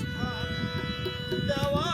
স্থান দেওয়া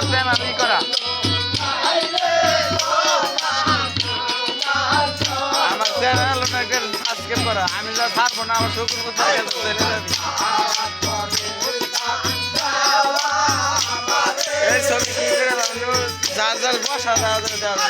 আমার চ্যানেল ই করা। আমার চ্যানেল সাবস্ক্রাইব করা আমি যা ছাড়বো না, আমার শুকুর কোথায় চলে যাবি। যার যার বসা যাওয়া যাবে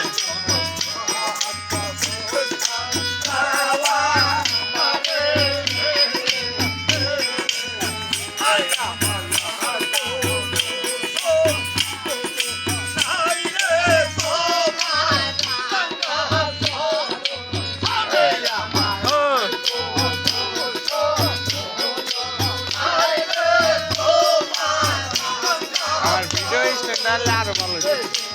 lateral.